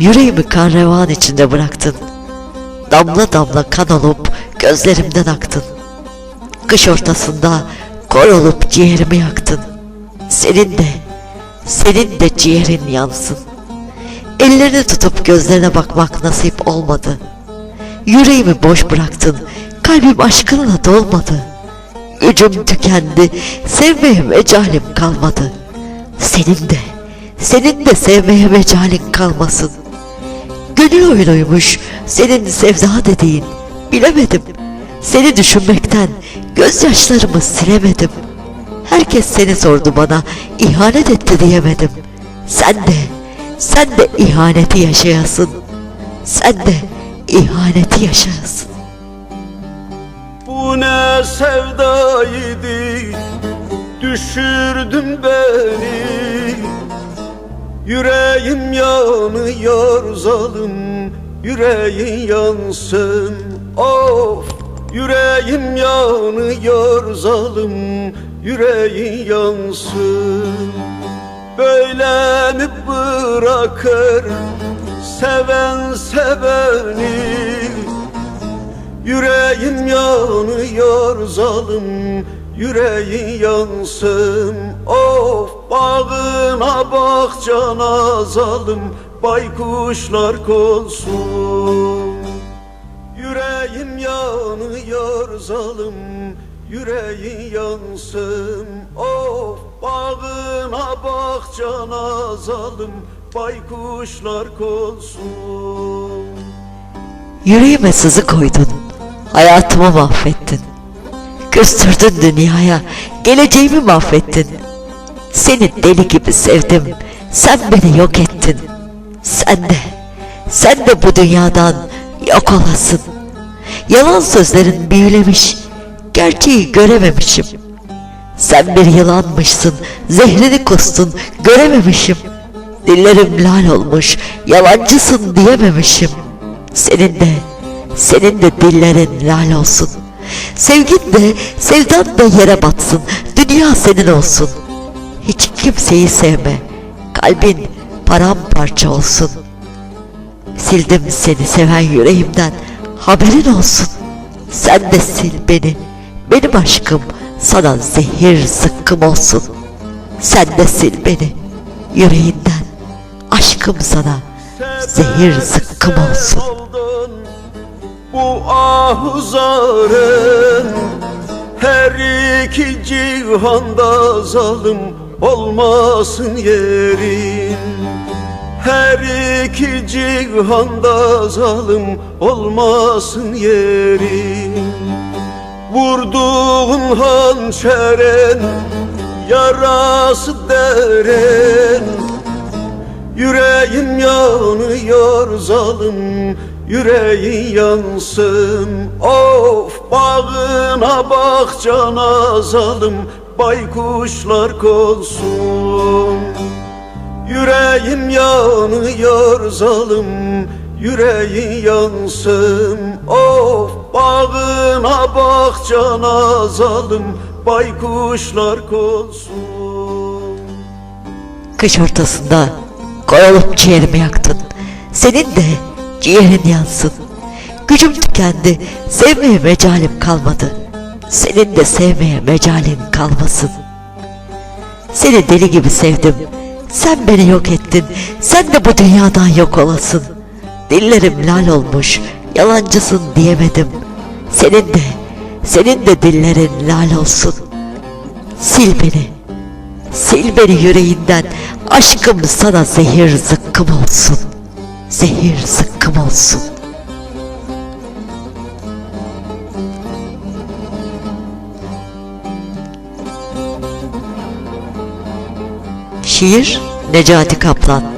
Yüreğimi kan revan içinde bıraktın. Damla damla kan olup gözlerimden aktın. Kış ortasında kor olup ciğerimi yaktın. Senin de, senin de ciğerin yansın. Ellerini tutup gözlerine bakmak nasip olmadı. Yüreğimi boş bıraktın, kalbim aşkınla dolmadı. Gücüm tükendi, sevmeye mecalim kalmadı. Senin de, senin de sevmeye mecalin kalmasın. Gönül oyunuymuş senin sevda dediğin, bilemedim. Seni düşünmekten gözyaşlarımı silemedim. Herkes seni sordu bana, ihanet etti diyemedim. Sen de, sen de ihaneti yaşayasın. Sen de ihaneti yaşayasın. Bu ne sevdaydı Düşürdün beni Yüreğim yanıyor zalim Yüreğin yansın. Of Yüreğim yanıyor zalim Yüreğin yansın. Böyle mi bırakır Seven seveni. Yüreğim yanıyor zalim Yüreğin yansın Of bağına bahçana zalim Baykuşlar konsun Yüreğim yanıyor zalim Yüreğin yansın Of bağına bahçana zalim Baykuşlar konsun Yüreğime sızı koydun, hayatımı mahvettin. Küstürdün dünyaya, geleceğimi mahvettin. Seni deli gibi sevdim, sen beni yok ettin. Sen de, sen de bu dünyadan yok olasın. Yalan sözlerin büyülemiş, gerçeği görememişim. Sen bir yılanmışsın, zehrini kustun, görememişim. Dillerim lal olmuş, yalancısın diyememişim. Senin de, senin de dillerin lal olsun. Sevgin de, sevdan da yere batsın. Dünya senin olsun. Hiç kimseyi sevme. Kalbin paramparça olsun. Sildim seni seven yüreğimden. Haberin olsun. Sen de sil beni. Benim aşkım sana zehir zıkkım olsun. Sen de sil beni yüreğinden. Aşkım sana zehir zıkkım olsun. Bu ahuzarın Her iki cihanda zalim olmasın yerin. Her iki cihanda zalim olmasın yerin. Vurduğun hançerin yarası derin Yüreğim yanıyor zalim Yüreğin yansın Of bağına bahçana zalim Baykuşlar konsun Yüreğim yanıyor zalim Yüreğin yansın Of bağına bahçana zalim Baykuşlar konsun Kış ortasında koyulup ciğerimi yaktın. Senin de ciğerin yansın. Gücüm tükendi, sevmeye mecalim kalmadı. Senin de sevmeye mecalin kalmasın. Seni deli gibi sevdim. Sen beni yok ettin. Sen de bu dünyadan yok olasın. Dillerim lal olmuş, yalancısın diyemedim. Senin de, senin de dillerin lal olsun. Sil beni, Sil beni yüreğinden Aşkım sana zehir zıkkım olsun Zehir zıkkım olsun. Şiir Necati Kaplan